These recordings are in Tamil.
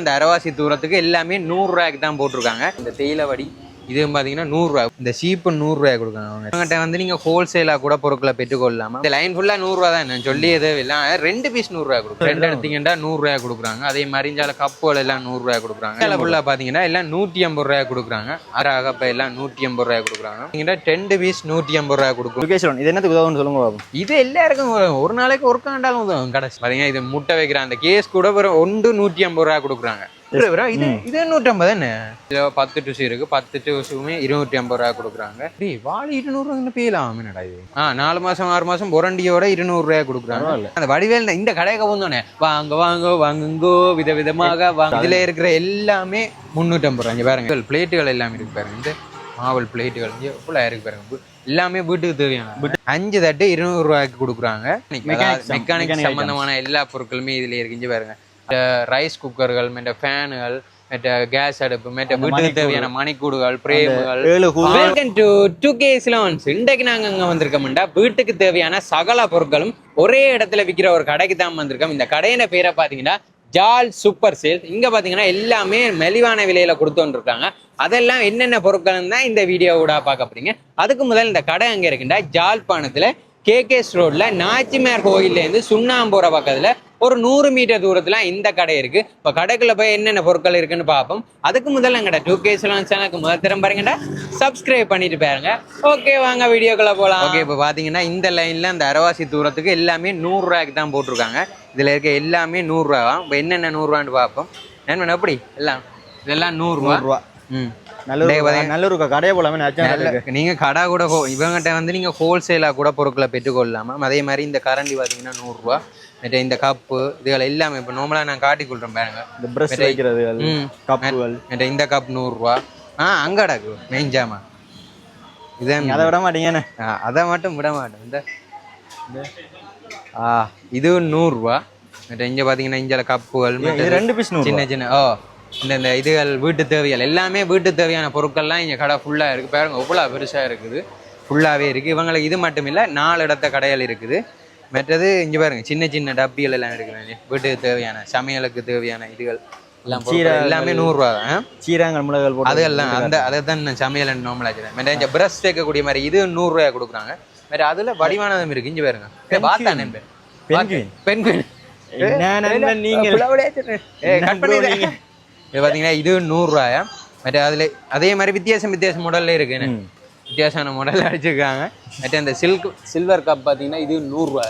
இந்த அரவாசி தூரத்துக்கு எல்லாமே நூறுரூவாய்க்கு தான் போட்டிருக்காங்க. இந்த தேயிலை வடி இது பார்த்தீங்கன்னா நூறுரூவா இந்த சீப்பு நூறுரூவா அவங்க. அவங்ககிட்ட வந்து நீங்கள் ஹோல்சேலாக கூட பொருட்களை பெற்றுக்கொள்ளலாமா இந்த லைன் ஃபுல்லாக நூறுரூவா தான். நான் சொல்லி எதுவும் இல்லை. ரெண்டு பீஸ் நூறுரூவா கொடுக்குறோம் ரெண்டு எடுத்தீங்கன்னா நூறுரூவா கொடுக்குறாங்க. அதே மாதிரி இஞ்சால கப்புகள் எல்லாம் நூறுரூவா கொடுக்குறாங்க. இதில் ஃபுல்லாக பார்த்தீங்கன்னா எல்லாம் நூற்றி ஐம்பது ரூபாய் கொடுக்குறாங்க. அரை அகப்பை எல்லாம் நூற்றி ஐம்பது ரூபாய் கொடுக்குறாங்க. இங்கிட்ட ரெண்டு பீஸ் நூற்றி ஐம்பது ரூபாய் முகேஸ்வரன் இது என்னத்துக்கு உதவுன்னு சொல்லுங்க இது எல்லாருக்கும் ஒரு- ஒரு நாளைக்கு ஒரு காண்டாலும் உதவும். கடைசி. பார்த்தீங்கன்னா இது முட்டை வைக்கிற அந்த கேஸ் கூட வெறும் ஒன்று நூற்றி ஐம்பது ரூபா கொடுக்குறாங்க. இது இது நூற்றம்பது இதுல பத்து டிஷு இருக்கு. பத்து டிஷுமே இருநூற்றி ஐம்பது ரூபா கொடுக்குறாங்க. டேய் வாழை இருநூறு பேலாம் என்னடா இது? ஆ நாலு மாசம் ஆறு மாசம் புரண்டியோட இருநூறு ரூபாய் கொடுக்குறாங்க. அந்த வடிவேல் இந்த கடையை வந்தோடனே வாங்க வாங்க வாங்குங்கோ வித விதமாக வாங்க இதுல இருக்கிற எல்லாமே முந்நூற்றம்பது ரூபா இங்க பாருங்க. பிளேட்டுகள் எல்லாமே இருக்கு பாருங்க. இந்த மாவல் பிளேட்டுகள் எவ்வளோ இருக்கு பாருங்க. எல்லாமே வீட்டுக்கு தேவையான அஞ்சு தட்டு இருநூறு ரூபாய்க்கு கொடுக்குறாங்க. மெக்கானிக் சம்பந்தமான எல்லா பொருட்களுமே இதுல இருக்கு. இங்க பாருங்க. ரைஸ் குக்கர்கள் மற்ற ஃபேனுகள் மற்ற கேஸ் அடுப்பு மற்ற வீட்டுக்கு தேவையான மணிக்கூடுகள் பிரேமுகள். Welcome to to gas loans இன்றைக்கு நாங்க அங்க வந்திருக்கோம்டா வீட்டுக்கு தேவையான சகல பொருட்களும் ஒரே இடத்துல விற்கிற ஒரு கடைக்கு தான் வந்திருக்கோம். இந்த கடையின பேரை பாத்தீங்கன்னா ஜால் சூப்பர் சேல் இங்க பாத்தீங்கன்னா எல்லாமே மலிவான விலையில கொடுத்துட்டு இருக்காங்க அதெல்லாம் என்னென்ன பொருட்கள் தான் இந்த வீடியோவோட பார்க்க போறீங்க. அதுக்கு முதல் இந்த கடை அங்க இருக்குண்டா? ஜாழ்ப்பாணத்துல கேகேஎஸ் ரோட்ல நாச்சிமார் கோயில்ல இருந்து சுண்ணாம்போற பக்கத்துல ஒரு நூறு மீட்டர் தூரத்துல இந்த கடை இருக்கு. இப்ப கடைக்குள்ள போய் என்னென்ன பொருட்கள் இருக்குன்னு பார்ப்போம். அதுக்கு முதல்ல எங்கடா டூ கேஸ் சேனலுக்கு முதல் திறம் பாருங்கடா சப்ஸ்கிரைப் பண்ணிட்டு பாருங்க. ஓகே வாங்க வீடியோக்குள்ள போலாம். ஓகே இப்போ பாத்தீங்கன்னா இந்த லைன்ல அந்த அரவாசி தூரத்துக்கு எல்லாமே நூறு ரூபாய்க்கு தான் போட்டிருக்காங்க. இதுல இருக்க எல்லாமே நூறு ரூபா இப்போ என்னென்ன நூறு ரூபான்னு பார்ப்போம். என்ன எப்படி? எல்லாம் இதெல்லாம் நூறு நல்லூர் நல்லூருக்கு கடையை போலாமே நீங்க கடை கூட இவங்ககிட்ட வந்து நீங்க ஹோல்சேலா கூட பொருட்களை பெற்றுக்கொள்ளலாமா? அதே மாதிரி இந்த கரண்டி பாத்தீங்கன்னா நூறுரூவா மற்ற இந்த கப்பு இதுகள் எல்லாமே இப்போ நார்மலாக நான் காட்டி கொள்றேன் பாருங்க. இந்த பிரஷ் வைக்கிறது கப்புகள் மற்ற இந்த கப் நூறுரூவா. ஆ அங்கடாக்கு மெயின் ஜாமா. இதான் அதை விட மாட்டீங்கன்னு. ஆ, அதை மட்டும் விட மாட்டேன். இந்த இந்த. ஆ இது நூறுரூவா. மற்ற இங்கே பார்த்தீங்கன்னா இங்கே கப்புகள் இது ரெண்டு பீஸ் நூறு சின்ன சின்ன ஓ. இந்த இந்த இதுகள் வீட்டு தேவைகள் எல்லாமே வீட்டு தேவையான பொருட்கள்லாம் இங்கே கடை ஃபுல்லாக இருக்குது பாருங்க எவ்வளோ பெருசாக இருக்குது. ஃபுல்லாகவே இருக்குது இவங்களுக்கு இது மட்டும் இல்லை நாலு இடத்த கடைகள் இருக்குது. மற்றது இங்கே பாருங்க சின்ன சின்ன டப்பிகள் எல்லாம் இருக்குது வீட்டுக்கு தேவையான சமையலுக்கு தேவையான இதுகள் எல்லாம் சீரகங்கள். எல்லாமே நூறுரூவா தான். சீரகங்கள் மிளகுகள் போட்டு அதெல்லாம் அந்த அதை தான் நான் சமையல் நார்மலாக வச்சுருக்கேன் மற்ற இந்த பிரஷ் சேர்க்கக்கூடிய மாதிரி இது நூறுரூவா கொடுக்குறாங்க. வேற அதுல வடிவானதும் இருக்கு. இங்கே பாருங்க. பார்த்தா நண்பன் பென்குயின். பெண்குயின் என்ன இது பார்த்தீங்கன்னா இது நூறுரூவாயா? மற்ற அதில் அதே மாதிரி வித்தியாசம் வித்தியாசம் மாடல்ல இருக்கு என்ன? ம். வித்தியாசமான மாடல் அடிச்சிருக்காங்க. மற்ற அந்த சில்க் சில்வர் கப் பார்த்தீங்கன்னா இது நூறுரூவா.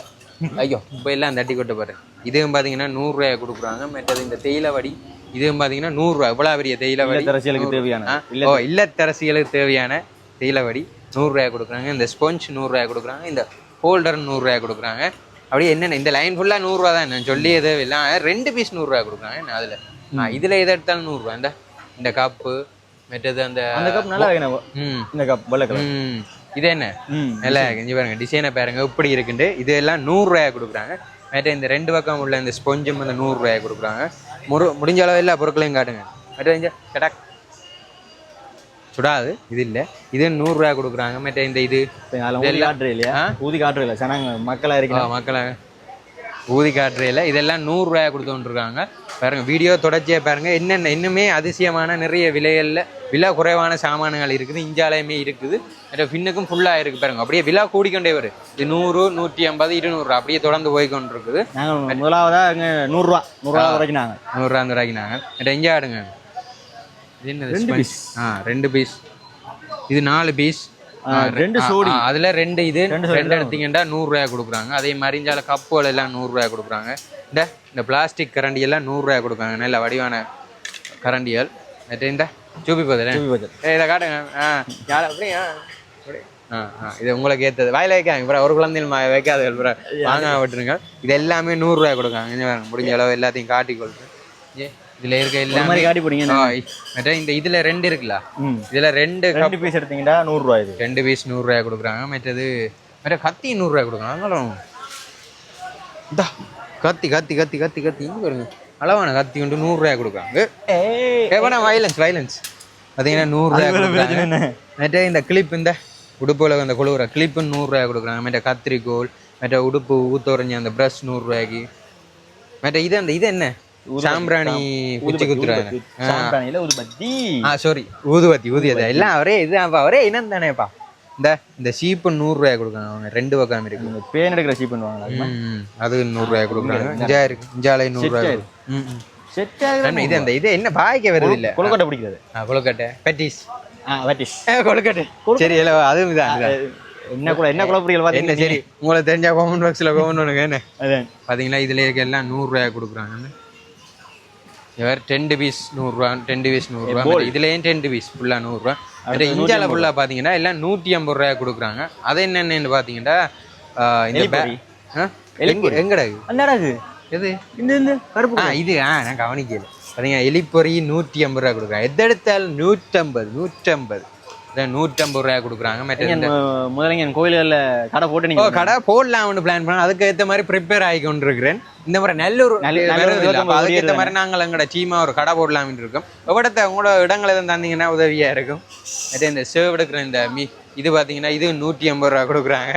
ஐயோ இப்போ எல்லாம் தட்டி கொட்ட பாரு. இதுவும் பார்த்தீங்கன்னா நூறுரூவாயை கொடுக்குறாங்க. மற்றது இந்த தேயிலை வடி இதுவும் பார்த்தீங்கன்னா நூறுரூவா. இவ்வளோ பெரிய தேயிலை வடி இல்லத்தரசியலுக்கு தேவையான. ஓ இல்லத்தரசிகளுக்கு தேவையான தேயிலை வடி நூறுரூவாய் கொடுக்குறாங்க. இந்த ஸ்பொஞ்ச் நூறுரூவாய் கொடுக்குறாங்க. இந்த ஹோல்டர் நூறுரூவாய் கொடுக்குறாங்க. அப்படியே என்னென்ன இந்த லைன் ஃபுல்லாக நூறுரூவா தான். நான் சொல்லி எதுவும் இல்லை ரெண்டு பீஸ் நூறுரூவா கொடுக்குறாங்க. என்ன அதில்? இதில் எது எடுத்தாலும் நூறுரூவா. இந்த இந்த கப்பு மற்றது அந்த அந்த கப் நல்லா இருக்கு ம். இந்த கப் வெள்ளை கலர் இது என்ன? நல்லா இங்கே பாருங்க டிசைனை பாருங்க எப்படி இருக்குன்ட்டு இது எல்லாம் நூறுரூவாய் கொடுக்குறாங்க. மற்ற இந்த ரெண்டு பக்கம் உள்ள இந்த ஸ்பொஞ்சும் வந்து நூறுரூவாய் கொடுக்குறாங்க. முரு முடிஞ்ச அளவு எல்லா பொருட்களையும் காட்டுங்க. மற்ற இந்த கடக். சுடாது இது இல்லை. இது நூறுரூவா கொடுக்குறாங்க. மற்ற இந்த இது இல்லையா? ஊதி காட்டுறது இல்ல சனங்க மக்களா ஆ, இருக்கு மக்களை ஊதி காட்டுறையில் இதெல்லாம் நூறுரூவாயா கொடுத்து இருக்காங்க பாருங்க வீடியோ தொடர்ச்சியாக பாருங்க. என்னென்ன இன்னுமே அதிசயமான நிறைய விலைகளில் விலை குறைவான சாமான்கள் இருக்குது. இஞ்சாலையுமே இருக்குது. மற்ற பின்னுக்கும் ஃபுல்லாக இருக்குது பாருங்க. அப்படியே விலை கூடிக்கொண்டே வரும் இது நூறு நூற்றி ஐம்பது இருநூறு. அப்படியே தொடர்ந்து போய் கொண்டு இருக்குது நாங்க முதலாவதா இங்க நூறுரூவா நூறுரூவா வரைக்கும் நாங்க நூறுரூவா ரூபாய்க்கு நாங்கள் எங்கே ஆடுங்க? இது என்னது? ஆ ரெண்டு பீஸ் இது நாலு பீஸ் ரெண்டு சோடி. அதுல ரெண்டு இது. ரெண்டு எடுத்தீங்கன்னா நூறு ரூபாய் கொடுக்குறாங்க. அதே மாதிரி இஞ்சால கப்புகள் எல்லாம் நூறு ரூபாய் கொடுக்குறாங்க. இந்த இந்த பிளாஸ்டிக் கரண்டி எல்லாம் நூறு ரூபாய் கொடுக்குறாங்க. நல்ல வடிவான மற்ற இந்த சூப்பி போதுல. ஏ இதை காட்டுங்க. ஆ யார் அப்படியா? அப்படி. ஆ ஆ இது உங்களுக்கு ஏத்தது. வாயில வைக்காங்க அப்புறம் ஒரு குழந்தைகள் மா- வைக்காது அப்புறம் வாங்க விட்டுருங்க. இது எல்லாமே நூறு ரூபாய் கொடுக்காங்க முடிஞ்ச அளவு எல்லாத்தையும் காட்டி ஏ இதுல இருக்க ஒரு எல்லாமே மாதிரி காட்டி மற்ற இந்த இதுல ரெண்டு இருக்குல்ல? இதுல ரெண்டு ரெண்டு பீஸ் எடுத்தீங்கன்னா நூறுரூவா இது. ரெண்டு பீஸ் நூறுரூவாய் கொடுக்குறாங்க. மற்றது மற்ற கத்தி நூறுரூவாய் கொடுக்குறாங்க. அதனாலும் இந்தா. கத்தி கத்தி கத்தி கத்தி கத்தி. இங்க பாருங்க. அளவான கத்தி கொண்டு நூறுரூவாய் கொடுக்குறாங்க. ஏவனா வைலன்ஸ் வைலன்ஸ் பார்த்தீங்கன்னா கொடுக்குறாங்க? மற்ற இந்த கிளிப் இந்த உடுப்புல அந்த குழுவுற கிளிப்பு நூறுரூவாய் கொடுக்குறாங்க. மற்ற கத்திரிக்கோல் மற்ற உடுப்பு ஊத்தோரஞ்சி அந்த ப்ரஷ் நூறுரூவாய்க்கு மற்ற இது அந்த இது என்ன? சாம்பிராணி குச்சி குத்துறாங்க. சாம்பிராணியில ஊதுபத்தி ஆ சாரி ஊதுவத்தி ஊதியது? எல்லாம் ஒரே இது ஒரே இனம் தானேப்பா. இந்த இந்த சீப்பு நூறுரூவாய் கொடுக்குறாங்க ரெண்டு பக்கம் இருக்கு இந்த பேன் எடுக்கிற சீப் பண்ணுவாங்களா ம், அது நூறுரூவாய் கொடுக்குறாங்க இஞ்சா இருக்கு. இஞ்சாலை நூறுரூவாய் இது அந்த இது என்ன பாய்க்க வருது இல்ல? கொழுக்கட்டை பிடிக்கிறது ஆ, கொழுக்கட்டை. பெட்டிஸ் ஆ வட்டிஸ் கொழுக்கட்டை. சரி இல்லை அதுவும் இதான். என்ன கூட என்ன குழப்படிகள் என்ன பார்த்தீங்கன்னா சரி உங்களுக்கு தெரிஞ்சா காமெண்ட் பாக்ஸில் காமெண்ட் பண்ணுங்க என்ன? அதான். பார்த்தீங்களா இதில் இருக்க எல்லாம் நூறுரூவாய் கொடுக்குறாங்க இவர் டென்டு பீஸ் நூறுரூவா டென்டு பீஸ் நூறுரூவா இதுலேயும் டென்டு பீஸ் ஃபுல்லாக நூறுரூவா இஞ்சால ஃபுல்லாக பார்த்தீங்கன்னா எல்லாம் நூற்றி ஐம்பது ரூபாய் கொடுக்குறாங்க. அது என்னென்னு பார்த்தீங்கன்னா இந்த எங்கடா இது? என்னடா இது. எது? இந்த இந்த கருப்பு ஆ இது ஆ நான் கவனிக்கல. பார்த்தீங்க எலிப்பொறி நூற்றி ஐம்பது ரூபா கொடுக்குறாங்க. எது எடுத்தாலும் நூற்றம்பது நூற்றம்பது நூற்றம்பது ரூபாய் கொடுக்குறாங்க. முதல்ல கோயில்களில் கடை போட்டு ஓ நீங்க கடை போடலாம்னு பிளான் பண்ண அதுக்கு ஏற்ற மாதிரி ப்ரிப்பேர் ஆகி கொண்டிருக்கிறேன். இந்த மாதிரி நல்லூர் அதுக்கு ஏற்ற மாதிரி நாங்கள் எங்கட சீமா ஒரு கடை போடலாம்னு இருக்கோம். எவ்வளோத்த உங்களோட இடங்கள் எதுவும் தந்தீங்கன்னா உதவியா இருக்கும். அதே இந்த சேவ் எடுக்கிற இந்த மீ இது பார்த்தீங்கன்னா இது நூற்றி ஐம்பது ரூபா கொடுக்குறாங்க.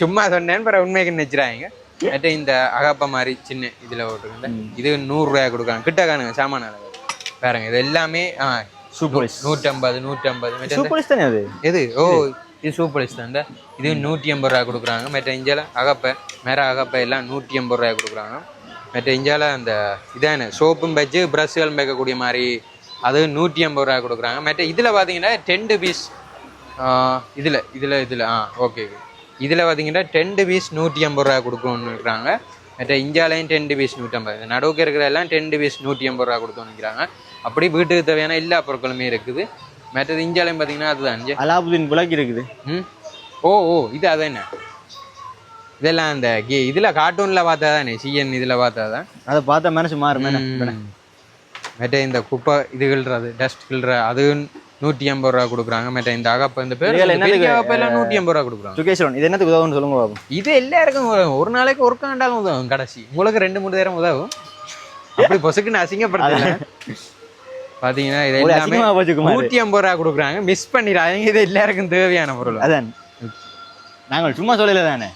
சும்மா சொன்னேன் பிற உண்மைக்கு நினைச்சிடாங்க மற்ற இந்த அகப்ப மாதிரி சின்ன இதில் போட்டுருங்க இது நூறுரூவா கொடுக்குறாங்க. கிட்ட காணுங்க சாமான பாருங்க இது எல்லாமே சூப்பர்ஸ் நூற்றம்பது நூற்றம்பது சூப்பர்ஸ் தானே அது எது ஓ இது சூப்பர் தான் இது நூற்றி ஐம்பது ரூபா கொடுக்குறாங்க மற்ற இஞ்சால அகப்பை மேர அகப்பை எல்லாம் நூற்றி ஐம்பது ரூபாய் கொடுக்குறாங்க மற்ற இஞ்சால அந்த இதான சோப்பும் வச்சு ப்ரஷ்களும் வைக்கக்கூடிய மாதிரி அது நூற்றி ஐம்பது ரூபாய் கொடுக்குறாங்க மற்ற இதில் பார்த்தீங்கன்னா டென்டு பீஸ் இதில் இதில் இதில் ஆ ஓகே இதில் பார்த்தீங்கன்னா டென்டு பீஸ் நூற்றி ஐம்பது ரூபா கொடுக்கணும்னு இருக்கிறாங்க மற்ற இஞ்சாலையும் டென்டு பீஸ் நூற்றம்பது நடுவுக்கு இருக்கிற எல்லாம் டென்டு பீஸ் நூற்றி ஐம்பது ரூபா கொடுத்தோன்னு நிற்கிறாங்க அப்படி வீட்டுக்கு தேவையான எல்லா பொருட்களுமே இருக்குது. மற்றது இஞ்சாலையும் பார்த்தீங்கன்னா அதுதான். இங்கே அலாவுதீன் விளக்கு இருக்குது. ம்? ஓ ஓ இது அது என்ன? இதெல்லாம் அந்த கே இதில் கார்ட்டூனில் பார்த்தா தானே சிஎன் இதில் பார்த்தா தான் அதை பார்த்தா மனசு மாறும். மற்ற இந்த குப்பை இது கிள்றது டஸ்ட் கிள்ற அது நூற்றி ஐம்பது ரூபா கொடுக்குறாங்க. மற்ற இந்த அகப்பை இந்த பேர் எல்லாம் நூற்றி ஐம்பது ரூபா கொடுக்குறாங்க. சுகேஸ்வரன் இது என்னத்துக்கு உதவுன்னு சொல்லுங்க பாப்போம் இது எல்லாருக்கும் ஒரு- ஒரு நாளைக்கு ஒரு காண்டாலும் உதவும் கடைசி. உங்களுக்கு ரெண்டு மூணு நேரம் உதவும். அப்படி பொசுக்குன்னு அசிங்கப்படுத்தல பார்த்தீங்கன்னா இது எல்லாமே நூற்றி ஐம்பது ரூபா கொடுக்குறாங்க. மிஸ் பண்ணிடாதீங்க. இது எல்லாருக்கும் தேவையான பொருள். அதான். நாங்கள் சும்மா சொல்லல தானே.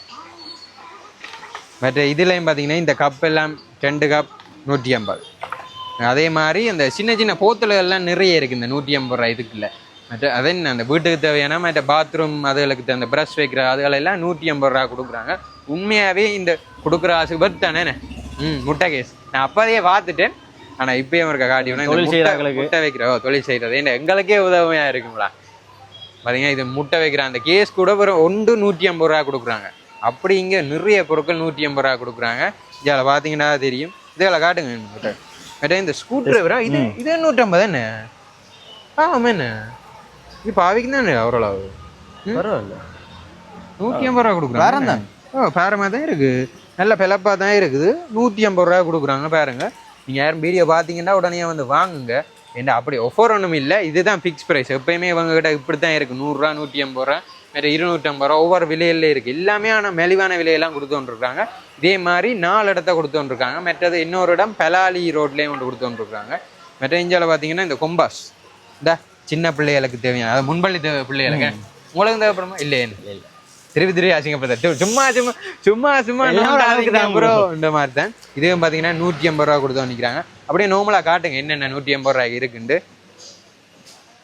மற்ற இதுலையும் பார்த்தீங்கன்னா இந்த கப் எல்லாம் ரெண்டு கப் நூற்றி ஐம்பது. அதே மாதிரி அந்த சின்ன சின்ன போத்தல்கள் எல்லாம் நிறைய இருக்குது இந்த நூற்றி ஐம்பது ரூபா இதுக்குள்ள. மற்ற அதே அந்த வீட்டுக்கு தேவையான மற்ற பாத்ரூம் அதுகளுக்கு அந்த ப்ரஷ் வைக்கிற அதுகளெல்லாம் நூற்றி ஐம்பது ரூபா கொடுக்குறாங்க. உண்மையாகவே இந்த கொடுக்குற ஆசை தானே ம் முட்டை கேஸ் நான் அப்போதையே பார்த்துட்டேன். ஆனால் இப்பயும் இருக்க காட்டியோன்னா தொழில் செய்றவங்களுக்கு. முட்டை வைக்கிற ஓ, தொழில் செய்கிறது ஏன்னா எங்களுக்கே உதவியாக இருக்குங்களா பார்த்தீங்கன்னா இது முட்டை வைக்கிற அந்த கேஸ் கூட ஒரு ஒன்று நூற்றி ஐம்பது ரூபா கொடுக்குறாங்க. அப்படி இங்கே நிறைய பொருட்கள் நூற்றி ஐம்பது ரூபா கொடுக்குறாங்க. இதில் பார்த்தீங்கன்னா தெரியும். இதில் காட்டுங்க முட்டை. மற்ற இந்த ஸ்கூ டிரைவரா இது இது நூற்றம்பது என்ன ஆமாம் என்ன? இது பாவிக்கு தானே ஓரளவு பரவாயில்ல. நூற்றி ஐம்பது ரூபா கொடுக்குறாங்க. தான். ஓ பேரமாக தான் இருக்குது நல்ல பிளப்பாக தான் இருக்குது. நூற்றி ஐம்பது ரூபா கொடுக்குறாங்க பாருங்க. நீங்கள் யாரும் வீடியோ பார்த்தீங்கன்னா உடனே வந்து வாங்குங்க. ஏன்னா அப்படி ஒஃபர் ஒன்றும் இல்லை. இதுதான் ஃபிக்ஸ் ப்ரைஸ் எப்பயுமே இவங்க கிட்ட இப்படி தான் இருக்குது நூறுரூவா நூற்றி ஐம்பது ரூபா வேறு இருநூற்றம்பது ரூபா ஒவ்வொரு விலையில இருக்குது எல்லாமே ஆனால் மெலிவான விலையெல்லாம் கொடுத்துருக்காங்க இதே மாதிரி நாலு இடத்த கொடுத்துருக்காங்க மற்றது இன்னொரு இடம் பெலாலி ரோட்லேயும் கொண்டு கொடுத்துருக்காங்க மற்ற இந்தியாவில் பார்த்தீங்கன்னா இந்த கொம்பாஸ். இந்த சின்ன பிள்ளைகளுக்கு தேவையான அது முன்பள்ளி தேவை பிள்ளைகளுக்கு. உங்களுக்கு தேவைப்படுமா? இல்லை இல்லை. திருப்பி திருப்பி அசிங்கப்படுத்த சும்மா சும்மா சும்மா சும்மா தான் ப்ரோ இந்த மாதிரி தான். இதுவும் பார்த்தீங்கன்னா நூற்றி ஐம்பது ரூபா கொடுத்து நிற்கிறாங்க அப்படியே நார்மலாக காட்டுங்க என்னென்ன நூற்றி ஐம்பது ரூபாய்க்கு இருக்குண்டு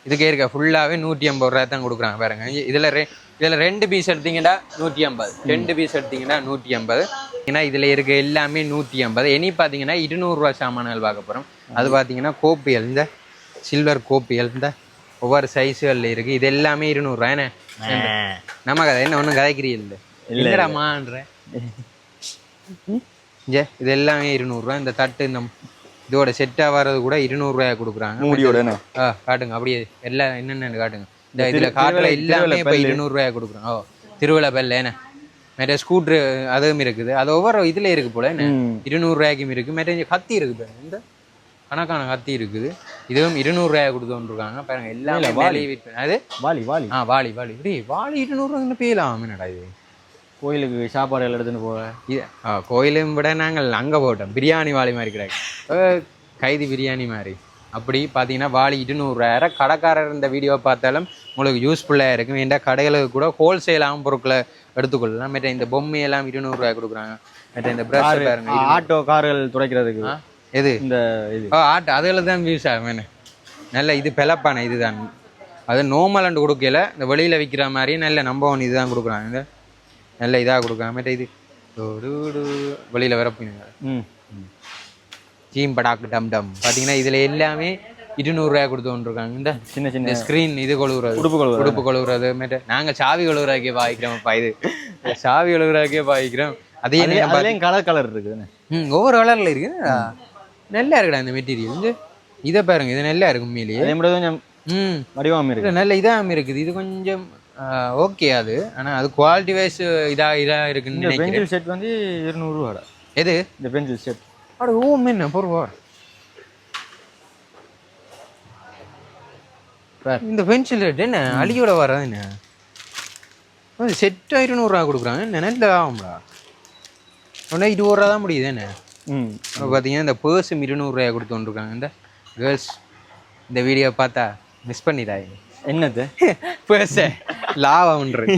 இதுக்கே இருக்க ஃபுல்லாகவே நூற்றி ஐம்பது ரூபா தான் கொடுக்குறாங்க பாருங்க. இதில் ரெ இதில் ரெண்டு பீஸ் எடுத்தீங்கன்னா நூற்றி ஐம்பது ரெண்டு பீஸ் எடுத்தீங்கன்னா நூற்றி ஐம்பது ஏன்னா இதில் இருக்க எல்லாமே நூற்றி ஐம்பது இனி பார்த்தீங்கன்னா இருநூறுவா சாமான்கள் பார்க்க போகிறோம் அது பார்த்தீங்கன்னா கோப்பியல் இந்த சில்வர் கோப்பியல் இந்த ஒவ்வொரு சைஸுகளில் இருக்குது இது எல்லாமே இருநூறுவா. என்ன நம்ம கதை என்ன? ஒன்றும் கதைக்கிறீங்க இல்லை இல்லடாமான்ற ஜே இது எல்லாமே இருநூறுவா. இந்த தட்டு இந்த இதோட செட்டாக வர்றது கூட இருநூறுவாயா கொடுக்குறாங்க. மூடியோட ஆ காட்டுங்க. அப்படியே எல்லாம் என்னென்னு காட்டுங்க. இந்த இதில் காட்டுல எல்லாமே இப்போ. இருநூறுவாயா கொடுக்குறோம் ஓ திருவிழா பல்ல என்ன மற்ற ஸ்கூட்ரு அதுவும் இருக்குது. அது ஒவ்வொரு இதுல இருக்கு போல என்ன. இருநூறுவாய்க்கும் இருக்கு. மற்ற கத்தி இருக்கு பாருங்க. இந்த கணக்கான கத்தி இருக்குது. இதுவும் இருநூறுவாயா கொடுத்துருக்காங்க பாருங்க எல்லாமே விற்பனை. அது? வாலி வாலி. ஆ வாளி வாளி இப்படி வாளி இருநூறுவா பேலாம் என்னடா இது? கோயிலுக்கு சாப்பாடு எல்லாம் எடுத்துன்னு போக இது கோயிலும் விட நாங்கள் அங்கே போட்டோம் பிரியாணி வாளி மாதிரி கிடையாது கைதி பிரியாணி மாதிரி. அப்படி பார்த்தீங்கன்னா வாளி இருநூறுவாயிரம் கடைக்காரர் இந்த வீடியோ பார்த்தாலும் உங்களுக்கு யூஸ்ஃபுல்லாக இருக்கும். ஏன்டா கடைகளுக்கு கூட ஹோல்சேலாகவும் பொருட்களை எடுத்துக்கொள்ளலாம். மற்ற இந்த பொம்மையெல்லாம் இருநூறுவாய் கொடுக்குறாங்க. மற்ற இந்த ஆட்டோ கார்கள் துடைக்கிறதுக்கு? எது? இந்த இது. ஓ ஆட்டு. அதில் தான் வியூஸ் ஆகும் நல்ல இது பிளப்பான இதுதான். அது நோமலண்டு கொடுக்கல. இந்த வெளியில் விற்கிற மாதிரி நல்ல நம்ப ஒன்று இதுதான் கொடுக்குறாங்க. இந்த நல்ல இதாக கொடுக்குறாங்க. மற்ற இது. வெளியில் வரப்பினுங்க ம். படாக்கு டம் டம். பார்த்தீங்கன்னா இதில் எல்லாமே இருநூறுரூவா கொடுத்து கொண்டிருக்காங்க. இந்த சின்ன சின்ன ஸ்க்ரீன் இது கொழுவுறது. உடுப்பு கழுவுறது. உடுப்பு கொழுவுறது. மற்ற நாங்கள் சாவி கொழுவுறாக்கே பாய்க்கிறோம்ப்பா இது. சாவி கொழுவுறாக்கே பாய்க்கிறோம் அதே கலர் கலர் இருக்குதுன்னு ம் ஒவ்வொரு கலரில் இருக்கு நல்லா இருக்குடா இந்த மெட்டீரியல் வந்து இதை பாருங்க இது நல்லா இருக்கு உண்மையிலேயே. அதே கொஞ்சம் ம். வடிவம் இருக்கு. நல்ல இதாக இருக்குது. இது கொஞ்சம் ஓகே அது. ஆனால் அது குவாலிட்டி வைஸ் இதாக இதாக இருக்குன்னு பென்சில் செட் வந்து இருநூறுவா எது? இந்த பென்சில் செட் அட ஓ என்ன பொருவா? இந்த பென்சில் ரேட் என்ன? அழியோட வர்றது என்ன? செட் இருநூறுவா கொடுக்குறாங்க என்ன நல்ல ஆகும்டா. உடனே இருபது ரூபா தான் முடியுது என்ன? ம். இப்போ பார்த்தீங்கன்னா இந்த பேர்ஸும் இருநூறுவா கொடுத்து கொண்டிருக்காங்க. இந்த கேர்ள்ஸ் இந்த வீடியோ பார்த்தா மிஸ் பண்ணிடாதீங்க என்னது? பேர்ஸை லாபம்ன்றது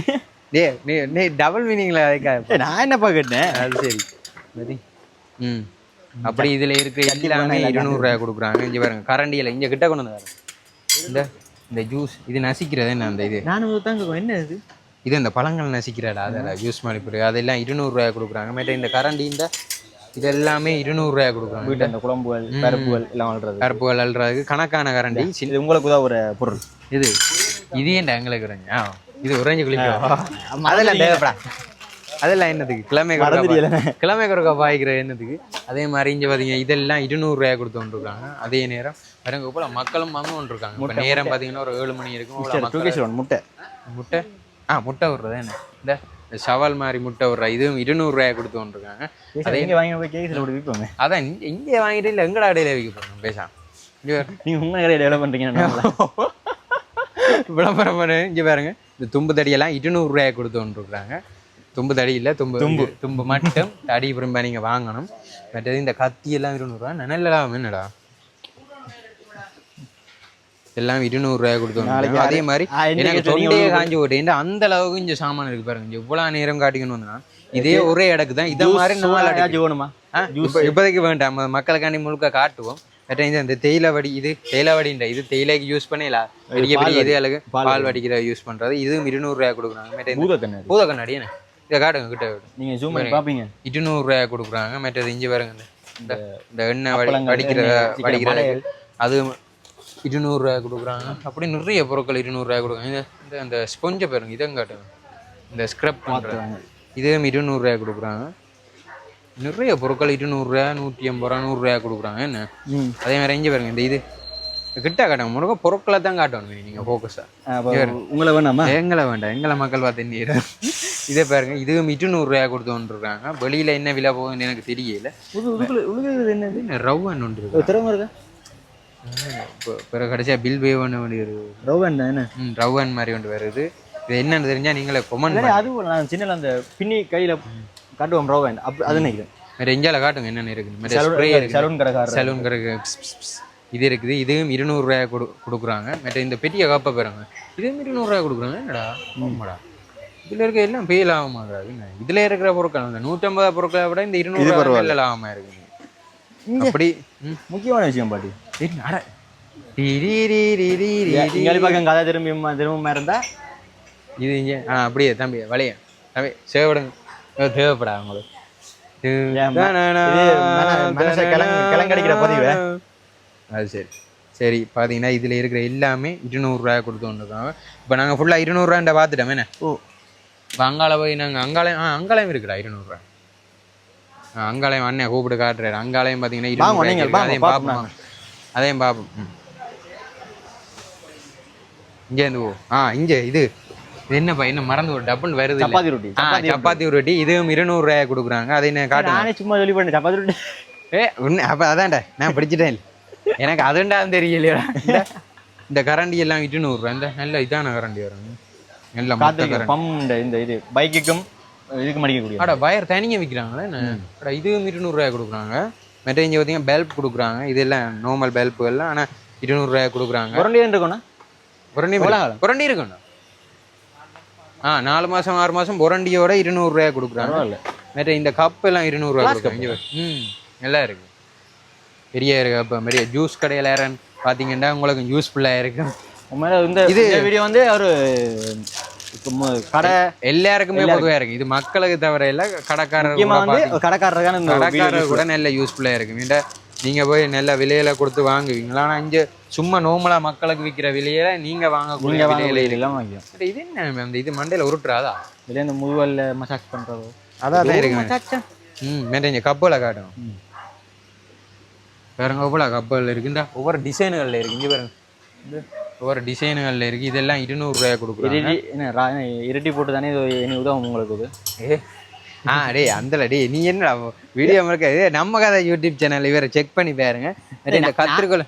டே நீ நீ டபுள் மீனிங்ல அதுக்கா ஏய், நான் என்னப்பா கேட்டேன் அது சரி. சரி ம். அப்படி இதில் இருக்கிற எல்லாமே இருநூறுவா கொடுக்குறாங்க. இங்கே பாருங்க கரண்டியில் இங்கே கிட்ட கொண்டு வந்து. இந்த இந்த ஜூஸ் இது நசிக்கிறது என்ன அந்த இது? நானும் தாங்க என்ன இது? இது இந்த பழங்கள் நசிக்கிறடா அதில் ஜூஸ் போட்டு அதெல்லாம் இருநூறுவா கொடுக்குறாங்க. மேட்ட இந்த கரண்டி இந்த இது எல்லாமே இருநூறுவா கொடுக்குறாங்க. வீட்டில் அந்த குழம்புகள் பருப்புகள் எல்லாம் வளர்றது. கருப்பு அல்றதுக்கு கணக்கான கரண்டி இது உங்களுக்கு உதவுற பொருள். இது இது ஏன்டா எங்களுக்கு உறைஞ்சு ஆ இது உறைஞ்சு குளிக்க அதெல்லாம் தேவைப்படா. அதெல்லாம் என்னதுக்கு? கிழமை கிழமை குறுக்கா பாய்க்கிற என்னதுக்கு? அதே மாதிரி இங்கே பார்த்தீங்க இதெல்லாம் இருநூறுரூவா கொடுத்து கொண்டிருக்காங்க அதே நேரம் வரங்க போல மக்களும் வந்து கொண்டிருக்காங்க இப்போ நேரம் பார்த்தீங்கன்னா ஒரு ஏழு மணி இருக்கும் முட்டை. முட்டை? ஆ முட்டை விட்றது என்ன? இந்த சவால் மாதிரி முட்டை விட்ற. இதுவும் இருநூறுரூவா கொடுத்து கொண்டிருக்காங்க அதே இங்கே வாங்கி போய் கேஸில் போட்டு விற்போமே அதான் இங்கே வாங்கிட்டு இல்லை எங்கடா இடையில வைக்க போகிறோம் பாரு. நீங்கள் உண்மை நிறைய டெவலப் பண்ணுறீங்க விளம்பரம் பண்ணு. இங்கே பாருங்க. இந்த தும்பு தடியெல்லாம் இருநூறுரூவாய் கொடுத்து கொண்டிருக்காங்க தும்பு தடி இல்லை தும்பு தும்பு. தும்பு மட்டும். தடி விரும்ப நீங்கள் வாங்கணும். மற்றது இந்த கத்தி எல்லாம் இருநூறுவா நல்லலாம் என்னடா? எல்லாம் இருநூறுவாய் கொடுத்து நாளைக்கு வந்தாங்க. அதே மாதிரி எனக்கு தொண்டையே காஞ்சி போட்டு அந்த அளவுக்கு இங்க சாமான் இருக்கு பாருங்க. இங்க இவ்வளவு நேரம் காட்டிக்கணும் வந்தா இதே ஒரே இடக்கு தான். இதை மாதிரி நம்ம வேணுமா இப்போ இப்போதைக்கு வேண்டாம். மக்களுக்காண்டி முழுக்க காட்டுவோம். இந்த தேயிலை வடி இது தேயிலை வடின்ற இது தேயிலைக்கு யூஸ் பண்ணலாம் பெரிய பெரிய இது அழகு பால் வடிக்கிற யூஸ் பண்றது. இதுவும் இருநூறுவாய் கொடுக்குறாங்க. மற்ற இந்த பூத கண்ணாடி. பூத கண்ணாடி என்ன? இதை காட்டுங்க கிட்ட நீங்கள் ஜூம் பண்ணி பார்ப்பீங்க இருநூறுவாய் கொடுக்குறாங்க. மற்றது இஞ்சி பாருங்க. இந்த- எண்ணெய் வடி வடிக்கிற வடிக்கிறது அது இருநூறுவாய் கொடுக்குறாங்க. அப்படி நிறைய பொருட்கள் இருநூறுவாய் கொடுக்குறாங்க. இந்த இந்த ஸ்பொஞ்சை பாருங்க இதை காட்டுங்க. இந்த ஸ்க்ரப் பண்ணுறாங்க இதுவும் இருநூறுவாய் கொடுக்குறாங்க. நிறைய பொருட்கள் இருநூறுவா நூற்றி ஐம்பது ரூபா நூறுரூவா கொடுக்குறாங்க. என்ன? அதே மாதிரி இங்கே பாருங்க இந்த இது. கிட்ட காட்டுங்க முழுக்க பொருட்களை தான் காட்டணும் நீங்கள் ஃபோக்கஸாக உங்களை வேணாமா? எங்களை வேண்டாம் எங்களை மக்கள் பார்த்து இதே பாருங்க இதுவும் இருநூறுவா கொடுத்து கொண்டிருக்காங்க வெளியில் என்ன விலை போகுதுன்னு எனக்கு தெரியல. என்னது? என்ன ரவ்வான் ஒன்று இருக்கு? பிறகு கடைசியாக பில் பே பண்ண வேண்டியது ரவுண்ட் என்ன? ம் ரவ்வான் மாதிரி ஒன்று வருது. இது என்னன்னு தெரிஞ்சால் நீங்களே கொமெண்ட் அதுவும் நான் சின்ன அந்த பின்னி கையில் காட்டுவோம் ரவுண்ட் அப்படி அது நினைக்கிறேன் வேறு எங்கேயால காட்டுங்க என்னென்ன இருக்குது. ஸ்ப்ரே இருக்குது சலூன் கடைக்காரர் சலூன் கிடக்கு இது இருக்குது. இதுவும் இருநூறுவா கொடு கொடுக்குறாங்க. மற்ற இந்த பெரிய கப்பை பாருங்க. இதுவும் இருநூறுவா கொடுக்குறாங்க. என்னடா? ஆமாடா. இதில் இருக்க எல்லாம் லாபமாக என்ன? இதில் இருக்கிற பொருட்கள் அந்த நூற்றம்பது பொருட்களை விட இந்த இருநூறு லாபமாக இருக்குங்க அப்படி. முக்கியமான விஷயம் பாட்டி. என்ன, அட. டி, டி, டி, டி, டி, டி, டி. இங்கே பக்கம் கதை திரும்பி திரும்ப இருந்தா? இது இங்கே. ஆ அப்படியே தம்பி வளைய தம்பி சேவடுங்க தேவைப்படா உங்களுக்கு. கிளங்கடிக்கிற பதிவு. அது சரி. சரி பார்த்தீங்கன்னா இதில் இருக்கிற எல்லாமே இருநூறுரூவா கொடுத்து வந்துருக்காங்க. இப்போ நாங்கள் ஃபுல்லாக இருநூறுவாண்ட பார்த்துட்டோம் என்ன? ஓ. இப்போ அங்கால போய் நாங்கள் அங்காலயம் ஆ அங்காலயம் இருக்குடா இருநூறுவா ஆ அங்காலயம் அண்ணன் கூப்பிட்டு காட்டுறாரு. அங்காலயம் பார்த்தீங்கன்னா இருநூறு அதையும் பார்ப்போம் அதையும் பார்ப்போம். இங்கேருந்து போ. ஆ இங்கே இது. இது என்னப்பா என்ன மறந்து ஒரு டப்புன்னு வருது? சப்பாத்தி ரொட்டி சப்பாத்தி ரொட்டி. இதுவும் இருநூறுவா கொடுக்குறாங்க. அதை என்ன காட்டுங்க நானே சும்மா சொல்லி பண்ணேன் சப்பாத்தி ரொட்டி. ஏ உன்ன அப்போ அதான்டா நான் பிடிச்சிட்டேன். எனக்கு அதுண்டா தெரியலையா இந்த கரண்டி எல்லாம் இருநூறுவா இந்த நல்ல இதான கரண்டி வரும். நல்ல மொத்த கரண்டி. இந்த இது பைக்குக்கும் இதுக்கு மடிக்கக்கூடிய. அட வயர் தனியாக விற்கிறாங்களே அட இதுவும் இருநூறுவா கொடுக்குறாங்க? மற்ற இங்கே பார்த்தீங்கன்னா பல்ப் கொடுக்குறாங்க. இதெல்லாம் நார்மல் பல்புகள்லாம் ஆனால் இருநூறுவா கொடுக்குறாங்க. உரண்டி எவ்வளவு காலம்? புரண்டி இருக்கணும் ஆ நாலு மாதம் ஆறு மாதம் புரண்டியோட இருநூறுவா கொடுக்குறாங்க. மற்ற இந்த கப் எல்லாம் பாரு. ம் எல்லாம் இருக்கு. பெரிய இப்போ பெரிய ஜூஸ் கடையில் யாரன் பார்த்தீங்கன்னா உங்களுக்கு யூஸ்ஃபுல்லாக இருக்கும். இந்த வீடியோ வந்து ஒரு இப்போ கடை எல்லாருக்குமே பொதுவாக இருக்கும் இது மக்களுக்கு தவிர இல்லை கடைக்காரர் video கடைக்காரர் கூட நல்ல யூஸ்ஃபுல்லாக இருக்கும் இந்த நீங்கள் போய் நல்ல விலையில கொடுத்து வாங்குவீங்களா? ஆனால் இங்கே சும்மா நோமலாக மக்களுக்கு விற்கிற விலையில நீங்கள் வாங்கக்கூடிய விலையில இருக்கு. இது என்ன அந்த இது மண்டையில் உருட்டுறாதா? இதுல இந்த முதுவல்ல மசாஜ் பண்றதோ? அதான் தான் இருக்கு ம் மேட்டேங்க கப்பலை காட்டும். பாருங்க எவ்வளோ கப்பல் இருக்குண்டா? ஒவ்வொரு டிசைனுகளில் இருக்கு. இங்கே பாருங்க. ஒவ்வொரு டிசைனுகளில் இருக்கு. இதெல்லாம் இருநூறுவாய் கொடுக்குறாங்க? இரட்டி இரட்டி போட்டு தானே இது இனி உதவும் உங்களுக்கு இது? ஆ டேய் அந்தல டேய் நீ என்ன வீடியோ முழுக்க இது நம்ம கதை யூடியூப் சேனல் இவரை செக் பண்ணி பாருங்க. இந்த கத்திரிக்கோள்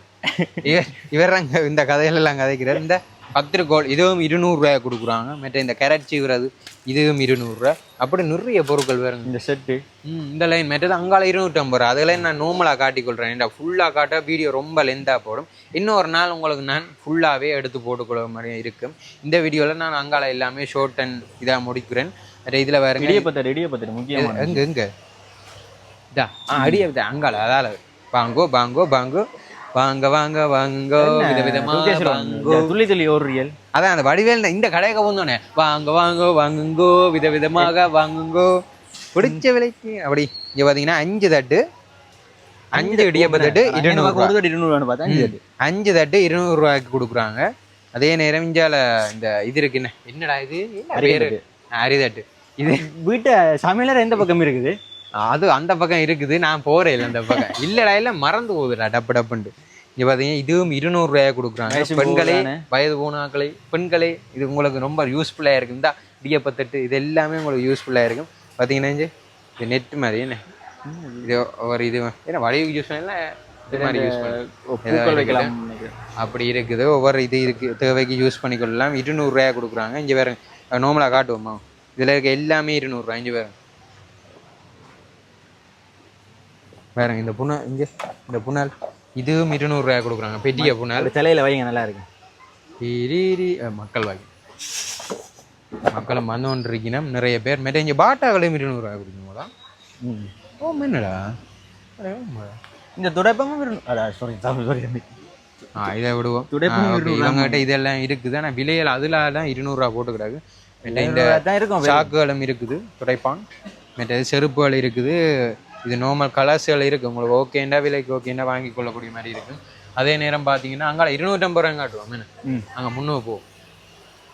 இவர் இவர் இந்த கதைகளெல்லாம் கதைக்கிறார். இந்த கத்திரிக்கோள் இதுவும் இருநூறுவாய் கொடுக்குறாங்க. மற்ற இந்த கேரட் சீவுறது இதுவும் இருநூறுவா அப்படி நிறைய பொருட்கள் வருங்க. இந்த செட்டு ம் இந்த லைன் மற்றது அங்கால இருநூற்றம்பது ரூபா அதில் நான் நோமலாக காட்டிக்கொள்கிறேன் இந்த ஃபுல்லாக காட்ட வீடியோ ரொம்ப லென்த்தாக போடும். இன்னொரு நாள் உங்களுக்கு நான் ஃபுல்லாகவே எடுத்து போட்டுக்கொள்ள மாதிரி இருக்கும். இந்த வீடியோவில் நான் அங்கால எல்லாமே ஷோர்ட் அண்ட் இதாக முடிக்கிறேன். மற்ற இதில் வேற இடியப்பத்தட்டு இடியப்பத்தட்டு முக்கியமான எங்க எங்க? இதா ஆ அடிய வித அங்கால அதால. வாங்கோ வாங்கோ வாங்கோ வாங்க வாங்க வாங்கோ விதவிதமா துள்ளி துள்ளி ரியல் அதான் அந்த வடிவேல் இந்த கடைக்கு வந்தோடனே வாங்க வாங்கோ வாங்குங்கோ விதவிதமாக வாங்குங்கோ. பிடிச்ச விலைக்கு அப்படி இங்க பாத்தீங்கன்னா அஞ்சு தட்டு. அஞ்சு இடியப்ப தட்டு இருநூறு இருநூறு அஞ்சு தட்டு. இருநூறு ரூபாய்க்கு கொடுக்குறாங்க. அதே நேரம் இஞ்சால இந்த இது இருக்கு என்ன? என்னடா இது? பேரு? அரிதட்டு. இது வீட்டை சமையலர் எந்த பக்கம் இருக்குது? அது அந்த பக்கம் இருக்குது நான் போறேன் இல்லை அந்த பக்கம். இல்லடா இல்ல மறந்து போகுதுடா டப்பு டப்புன்ட்டு. இங்க பாத்தீங்கன்னா இதுவும் இருநூறு ரூபாய் கொடுக்குறாங்க. பெண்களே? வயது போனாக்களே பெண்களே இது உங்களுக்கு ரொம்ப யூஸ்ஃபுல்லா இருக்கும். இந்த டிஎப்பத்தட்டு இது எல்லாமே உங்களுக்கு யூஸ்ஃபுல்லா இருக்கும். பாத்தீங்கன்னா இங்க இது நெட் மாதிரி என்ன? இது ஒரு இது என்ன வடிவு யூஸ் பண்ணல இது மாதிரி யூஸ் பண்ணலாம் வைக்கலாம். அப்படி இருக்குது. ஒவ்வொரு இது இருக்கு தேவைக்கு யூஸ் பண்ணிக்கொள்ளலாம். இருநூறுவாயா கொடுக்குறாங்க. இங்கே வேற நார்மலாக காட்டுவோமா? இதில் இருக்க எல்லாமே இருநூறுவா இங்கே வேற வேறங்க இந்த புண்ணா இங்கே இந்த புண்ணால். இதுவும் இருநூறுவாயா கொடுக்குறாங்க. பெட்டிய ஒரு சிலையில வைங்க நல்லா இருக்கு. இரி மக்கள் வாங்கி மக்களும் வந்து கொண்டு இருக்கணும் நிறைய பேர். மெட்ட இங்கே பாட்டாக்களையும் இருநூறுவாயா கொடுக்குங்களா ம். ஓ என்னடா இந்த துடைப்பமும் சாரி சாரி ஆ இதை விடுவோம். துடைப்பம் இவங்ககிட்ட இதெல்லாம் இருக்குது. ஆனால் விலையில் அதில் தான் இருநூறுவா போட்டுக்கிறாங்க. மற்ற இந்த சாக்குகளும் இருக்குது. துடைப்பான். மற்றது செருப்புகள் இருக்குது. இது நார்மல் கலர்ஸ்கள் இருக்குது உங்களுக்கு ஓகேண்டா விலைக்கு ஓகேண்டா வாங்கி கொள்ளக்கூடிய மாதிரி இருக்குது அதே நேரம் பார்த்தீங்கன்னா அங்கே இருநூற்றம்பது ரூபாய் காட்டுவோம். என்ன. அங்கே முன்னூறு போ.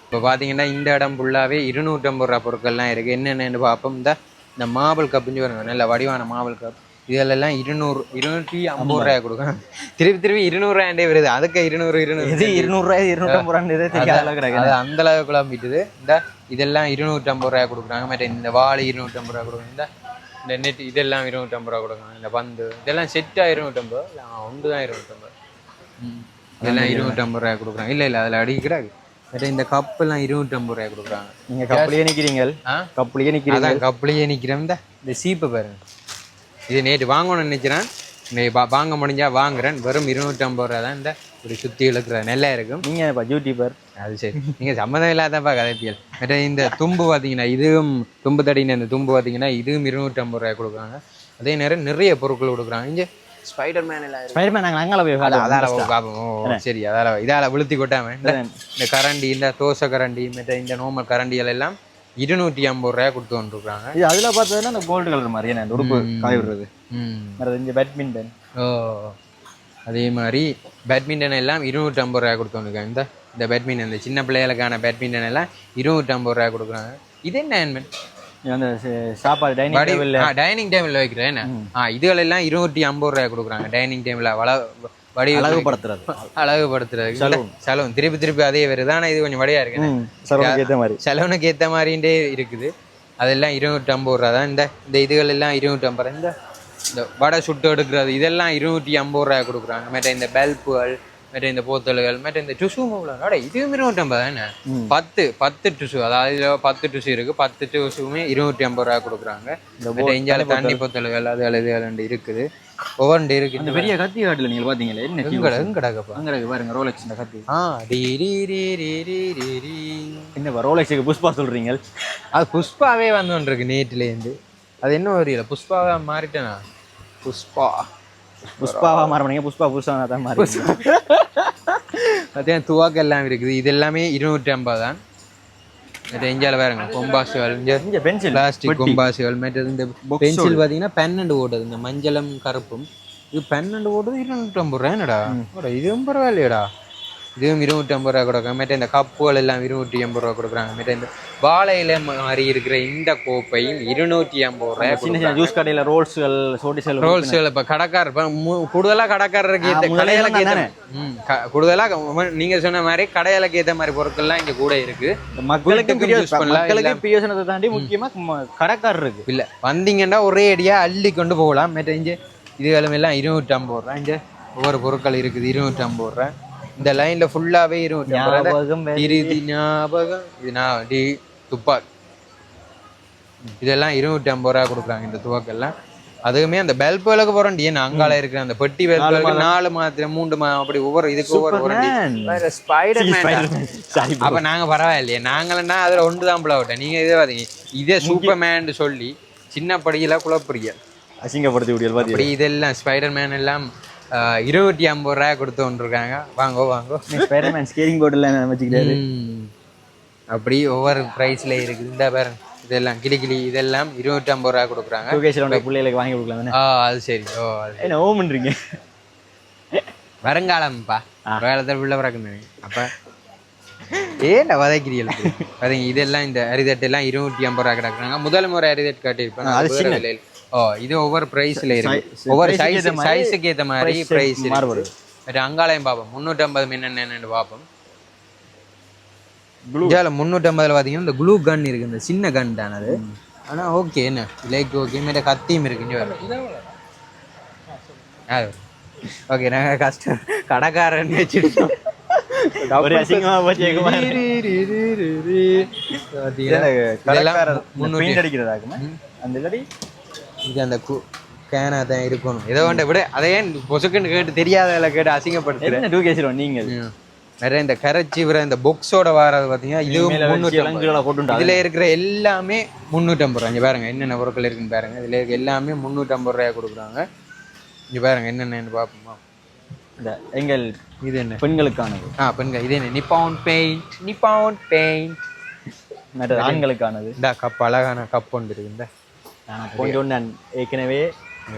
இப்போ பார்த்தீங்கன்னா இந்த இடம் ஃபுல்லாகவே இருநூற்றம்பது ரூபா பொருட்கள்லாம் இருக்குது என்னென்னு பார்ப்போம். இந்த இந்த மார்பிள் கப்புன்னு வருங்க நல்ல வடிவான மார்பிள் கப் இதெல்லாம் இருநூறு இருநூற்றி ஐம்பது ரூபாய் கொடுக்கும். திருப்பி திருப்பி இருநூறுவாண்டே வருது. அதுக்கு இருநூறு இருநூறு இது இருநூறுரூவா இருநூற்றம்பது இதே தெரியாத அந்த குழம்பிட்டுது இந்த இதெல்லாம் இருநூற்றம்பது ரூபாய் கொடுக்குறாங்க. மற்ற இந்த வாழை இருநூற்றம்பது ரூபாய் கொடுக்குறாங்க. இந்த இந்த நெட் இதெல்லாம் இருநூற்றம்பது ரூபா கொடுக்குறாங்க இந்த பந்து இதெல்லாம் செட்டாக இருநூற்றம்பது இல்லை ஒன்று தான் இருநூற்றம்பது இதெல்லாம் இருநூற்றம்பது ரூபாய் கொடுக்குறாங்க. இல்லை இல்லை அதில் அடிக்கிறாங்க இந்த கப்பெல்லாம் இருநூற்றம்பது ரூபாய் கொடுக்குறாங்க. நீங்க கப்பலையே நிக்கிறீங்க ஆ? கப்பலையே நிக்கிறீங்க அதான் கப்பலையே நிற்கிறேன் இந்த சீப்பை பாருங்க. இது நேற்று வாங்கணும்னு நினைக்கிறேன். வாங்க முடிஞ்சா வாங்குறேன். வெறும் இருநூற்றம்பது ரூபா தான் இந்த இப்படி சுற்றி இழுக்கிற நல்லா இருக்கும். நீங்க இப்ப யூடியூபர் அது சரி. நீங்க சம்மந்தம் இல்லாதப்பா கதைப்பியல். மற்ற இந்த தும்பு பார்த்தீங்கன்னா இதுவும் தும்பு தடின இந்த தும்பு பார்த்தீங்கன்னா இதுவும் இருநூற்றம்பது ரூபாய் கொடுக்குறாங்க. அதே நேரம் நிறைய பொருட்கள் கொடுக்குறாங்க. இங்கே ஸ்பைடர் மேன் எல்லாம் இருக்கு. ஸ்பைடர்மேன் நாங்கள் அங்கால போய் அத- அதால பார்ப்போம். சரி. அதால இதால விழுத்தி கொட்டாம. இந்த இந்த கரண்டி இந்த தோசை கரண்டி மற்ற இந்த நார்மல் கரண்டிகள் எல்லாம் இருநூற்றி ஐம்பது ரூபாய் கொடுத்து வந்துருக்குறாங்க. இது அதுல பார்த்ததுன்னா அந்த கோல்டு கலர் மாதிரி என்ன இந்த உடுப்பு காய விடுறது. ம். இந்த பேட்மிண்டன் ஓ. அதே மாதிரி பேட்மிண்டன் எல்லாம் இருநூற்றம்பது ரூபாய் கொடுத்தோம் இந்த இந்த பேட்மிண்டன் இந்த சின்ன பிள்ளைகளுக்கான பேட்மிண்டன் எல்லாம் இருநூற்றம்பது ரூபாய் கொடுக்குறாங்க. இது என்ன அந்த சாப்பாடு டைனிங் டேபிள் டைனிங் டேபிள் வைக்கிறேன் என்ன? ஆ இதுகள் எல்லாம் இருநூற்றி ஐம்பது ரூபாய் கொடுக்குறாங்க டைனிங் டேபிள் வள வடி அழகுபடுத்துறது. அழகுபடுத்துறதுக்கு செலவு திருப்பி திருப்பி அதே வருது ஆனால் இது கொஞ்சம் வடியா இருக்கு சரவணுக்கு ஏற்ற மாதிரி. செலவுனுக்கு ஏற்ற மாதிரிண்டே இருக்குது. அதெல்லாம் இருநூற்றம்பது ரூபா தான். இந்த இந்த இதுகள் எல்லாம் இருநூற்றம்பது ரூபா இந்த இந்த வடை சுட்டு எடுக்கிறது இதெல்லாம் இருநூற்றி ஐம்பது ரூபாய் கொடுக்குறாங்க. மற்ற இந்த பல்புகள் மற்ற இந்த போத்தல்கள் மற்ற இந்த டுசு மூலம் இதுவும் இருநூற்றம்பது தானே? ம். பத்து பத்து டுசு அதாவது இதுல பத்து டுசு இருக்கு. பத்து டுசுமே இருநூற்றி ஐம்பது ரூபாய் கொடுக்குறாங்க. இஞ்சால தண்ணி போத்தல்கள் அது அது அது இருக்குது. ஒவ்வொன்று இருக்கு அந்த பெரிய கத்தி காட்டுல நீங்க பாத்தீங்களா என்ன எங்கட எங்கடாக்கப்பா அங்க பாருங்க ரோலெக்ஸ் இந்த கத்தி. ஆ டி ரி ரி ரி ரி ரி ரி. என்ன ரோலெக்ஸுக்கு புஷ்பா சொல்றீங்க? அது புஷ்பாவே வந்து இருக்கு நேற்றுலேருந்து. அது என்ன வரியல புஷ்பாவா மாறிட்டேனா? புஷ்பா. புஷ்பாவா மாறமணிங்க புஷ்பா புதுசா தான் மாறி பார்த்தீங்கன்னா துவாக்கு எல்லாம் இருக்குது. இது எல்லாமே இருநூற்றி ஐம்பது தான் மற்ற இந்தியாவில் வேறுங்க கொம்பாசுகள் இங்கே பென்சில் பிளாஸ்டிக் கொம்பாசுகள் மற்றது இந்த பென்சில் பார்த்தீங்கன்னா பன்னெண்டு ஓடுது. இந்த மஞ்சளும் கருப்பும். இது பன்னெண்டு ஓடுது இருநூற்றி ஐம்பது ரூபா என்னடா? இதுவும் பரவாயில்லையடா இதுவும் இருநூற்றி ஐம்பது ரூபா கொடுக்குறாங்க. மற்ற இந்த கப்புகள் எல்லாம் இருநூற்றி எண்பது ரூபா கொடுக்குறாங்க. மற்ற இந்த வாழையில மாதிரி இருக்கிற இந்த கோப்பையும் இருநூற்றி ஐம்பது ரூபாய் சின்ன சின்ன ஜூஸ் கடையில ரோல்ஸ்கள் சோடிசல் ரோல்சேல் இப்போ கடைக்காரர் இப்போ மு- கூடுதலா கடைக்காரருக்கு ஏற்ற முதல்ல கடையாளுக்கு ஏற்ற தானே? ம் க- கூடுதலா க- நீங்க சொன்ன மாதிரி கடையாளுக்கு ஏற்ற மாதிரி பொருட்கள்லாம் இங்க கூட இருக்கு. மக்களுக்கு பண்ணலாம், மக்களுக்கு பிரியோசனத்தை தாண்டி முக்கியமா ம- கடைக்காரர் இருக்கு. இல்ல வந்தீங்கன்னா ஒரே அடியா அள்ளி கொண்டு போகலாம். மற்ற இங்கே இதுகளும் எல்லாம் இருநூற்றி ஐம்பது ரூபா இங்கே ஒவ்வொரு பொருட்கள் இருக்குது இருநூற்றி ஐம்பது ரூபா இந்த லைன்ல ஃபுல்லாவே ரூபா ஞாபகம் இது நான் டி துப்பாக். இதெல்லாம் இருநூற்றி ஐம்பது ரூபா கொடுக்குறாங்க இந்த துவாக்கெல்லாம். அதுவுமே அந்த பல்புகளுக்கு போறோம் ஏன் அங்கால இருக்கிற அந்த பெட்டி பல்புகளுக்கு நாலு மாதத்துல மூன்று மாதம் அப்படி ஒவ்வொரு இதுக்கு ஒவ்வொரு. அப்ப நாங்க பரவாயில்லையே. நாங்களா அதுல ஒன்று தான் புள்ள விட்டேன் நீங்க இதே பாத்தீங்க இதே சூப்பர்மேன் சொல்லி சின்ன படியில குழப்பறிய அசிங்கப்படுத்தி விடியல் அப்படி இதெல்லாம் ஸ்பைடர் மேன் எல்லாம் இருநூற்றி ஐம்பது ரூபாய் கொடுத்து கொண்டிருக்காங்க. வாங்கோ வாங்கோ. ஸ்பைடர்மேன் ஸ்கேரிங் போர்டுல வச்சுக்கிட்டாரு? ம். அப்படி ஒவ்வொரு ப்ரைஸ்ல இருக்குது. இந்த பாருங்க இதெல்லாம் கிளி கிளி இதெல்லாம் இருநூற்றி ஐம்பது ரூபாய் கொடுக்குறாங்க. உள்ள பிள்ளைகளுக்கு வாங்கி கொடுக்கலாம் ஆ அது சரி. ஓ அது என்ன ஓமன்றீங்க? வருங்காலம்ப்பா. வேலத்தில் பிள்ளை பிறக்கணும் அப்ப ஏல வதக்கிறீர்கள் பாருங்க இதெல்லாம் இந்த அரிதட்டு எல்லாம் இருநூற்றி ஐம்பது ரூபா கிடக்குறாங்க. முதல் முறை அரிதட் காட்டியிருப்பேன் அது சின்ன. விலையில். ஓ இது ஒவ்வொரு பிரைஸ்ல இருக்கு. Size- ஒவ்வொரு சைஸ் ஏத்த மாதிரி சைஸுக்கு ஏத்த மாதிரி பிரைஸ். மாறுபடும். அங்காலயம் பார்ப்போம். முந்நூற்றம்பது மின் என்னன்னு பார்ப்போம். இந்தியாவில் முந்நூற்றம்பதுல பார்த்தீங்கன்னா இந்த க்ளூ கன் இருக்கு. இந்த சின்ன கன் தான் அது. ஆனா ஓகே என்ன? லைக் ஓகே மேலே கத்தியும் இருக்கு. இங்கே ஓகே நாங்க கஷ்டம் கடைக்காரன் வச்சுருக்கோம் அடிக்கிறதாக்குமா. அந்த இல்லாடி இது அந்த கேனா தான் இருக்கணும். ஏதோ ஒன்றை விட. அதை ஏன் பொசுக்குன்னு கேட்டு தெரியாதல கேட்டு அசிங்கப்படுத்துறேன் என்ன டூகேஷில் நீங்க? வேற இந்த கரைச்சி விற இந்த பொக்ஸோட வர்றது பார்த்தீங்கன்னா இதுவும் மேல வச்சு முந்நூற்றி இளஞ்சுகளை போட்டுண்டா. இதுல இருக்கிற எல்லாமே முந்நூற்றம்பது ரூபா இங்க பாருங்க என்னென்ன பொருட்கள் இருக்குன்னு பாருங்க. இதுல இருக்க எல்லாமே முந்நூற்றம்பது ரூபாய் கொடுக்குறாங்க. இங்க பாருங்க என்னென்னு பார்ப்போமா. இந்த எங்கள் இது என்ன? பெண்களுக்கானது. ஆ பெண்கள். இது என்ன? நிப்பான் பெயிண்ட் நிப்பான் பெயிண்ட் மற்ற ஆண்களுக்கானது. இந்த கப் அழகான கப் ஒன்று இருக்கு இந்த. கொஞ்சம் நான் ஏற்கனவே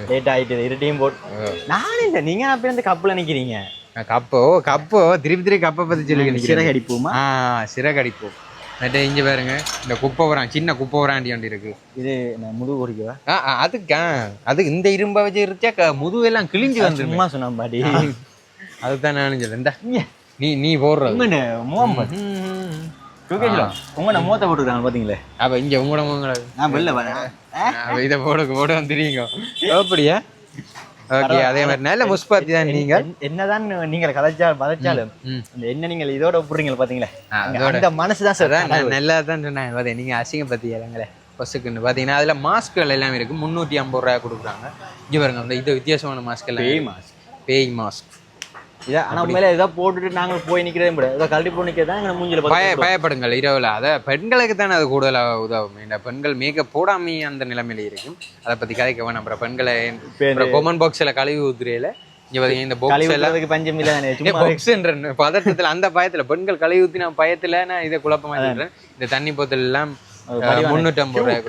லேட் ஆயிட்டு இருட்டையும் போட்டு நானும் இல்லை நீங்க அப்ப இருந்து கப்பில் நிக்கிறீங்க. கப்போ கப்போ திருப்பி திருப்பி கப்பை பத்தி சொல்லி சிறகு அடிப்போமா ஆ சிறகடிப்போம். மற்ற இங்க பாருங்க இந்த குப்பை வரான் சின்ன குப்பை வராண்டி ஒன்று இருக்கு. இது முதுகு குடிக்கவா ஆ அதுக்கா அது இந்த இரும்பை வச்சு இருச்சா க- முதுவெல்லாம் கிழிஞ்சு வந்துருமே. சும்மா சொன்ன பாடி. அதுதான் நானும் சொல்றேன். இந்தா, நீ நீ முகம்பது டூகேஜில் மூத்த அப்ப இங்க உங்களோட உங்களோட நான் வெளில வரேன். அப்ப இதை போட போட அப்படியா? ஓகே அதே மாதிரி நல்ல முஸ்பாத்தி தான் நீங்க. என்- என்னதான் நீங்கள் கதைச்சா பதைச்சாலும் என்ன நீங்கள் இதோட ஒப்புறீங்க பாத்தீங்களே? அந்த மனசு தான் சார் நல்லா தான் சொன்னேன். பாத்தீங்க நீங்க அசிங்க பத்தி இறங்கல அதுல மாஸ்க்கள் எல்லாமே இருக்கு. முந்நூற்றி ஐம்பது ரூபாய் கொடுக்குறாங்க. இங்க பாருங்க இது வித்தியாசமான மாஸ்க் எல்லாம் பேய். மாஸ்க். பேய் மாஸ்க். இதா ஆனா உண்மையில போட்டுட்டு நாங்கள் போய் நிக்கிறதே விட ஏதோ கழட்டி போய் மூஞ்சில பய பயப்படுங்கள் இரவுல. அதை பெண்களுக்கு தானே அது கூடுதலாக உதவும். இந்த பெண்கள் மேக்கப் போடாமே அந்த நிலைமையில இருக்கும். அதை பத்தி கதைக்க வேணாம். அப்புறம் பெண்களை கொமன் பாக்ஸ்ல கழுவி ஊத்துறையில இந்த பாக்ஸ் எல்லாம். பஞ்சம் இல்ல பாக்ஸ்ன்ற பதட்டத்துல அந்த பயத்துல பெண்கள் கழுவி ஊத்தின பயத்துல நான் இதை குழப்பமா இந்த தண்ணி போத்தல் எல்லாம் முன்னூற்றம்பது ரூபாய்